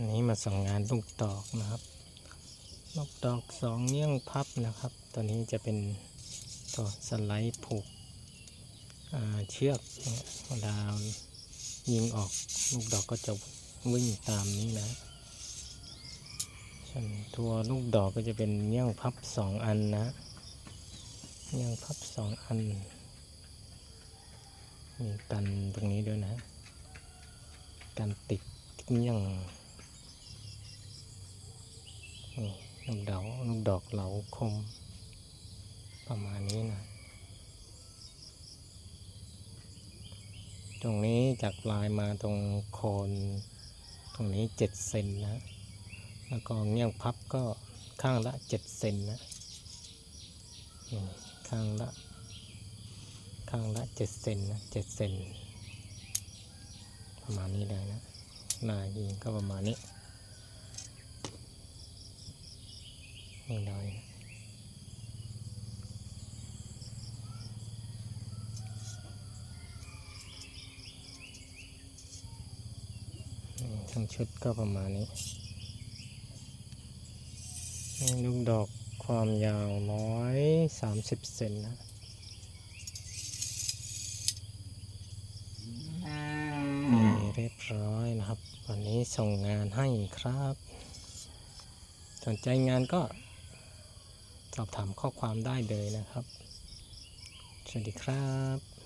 อันนี้มาส่งงานลูกดอกนะครับ ลูกดอกสองเงี้ยงพับนะครับ ตัวนี้จะเป็นตัวสไลด์ผูกเชือกเวลายิงออกลูกดอกก็จะวิ่งตามนี้นะส่วนตัวลูกดอกก็จะเป็นเงี้ยงพับสองอันนะเงี้ยงพับสองอัน มีกันตรงนี้ด้วยนะ การติดเงี้ยง ลูกดอกลูกดอกเหลาคม ประมาณนี้นะ ตรงนี้จากปลายมาตรงโคน ตรงนี้เจ็ดเซนนะ แล้วก็เงี้ยงพับก็ข้างละเจ็ดเซนนะนี่ข้างละข้างละเจ็ดเซนนะเจ็ดเซนประมาณนี้เลยนะหน้ายิงก็ประมาณนี้ นี่เลยนะนี่ทั้งชุดก็ประมาณนี้ลูกดอกความยาวร้อยสามสิบเซนนะเรียบร้อยนะครับ วันนี้ส่งงานให้ครับ สนใจงานก็ สอบถามข้อความได้เลยนะครับ สวัสดีครับ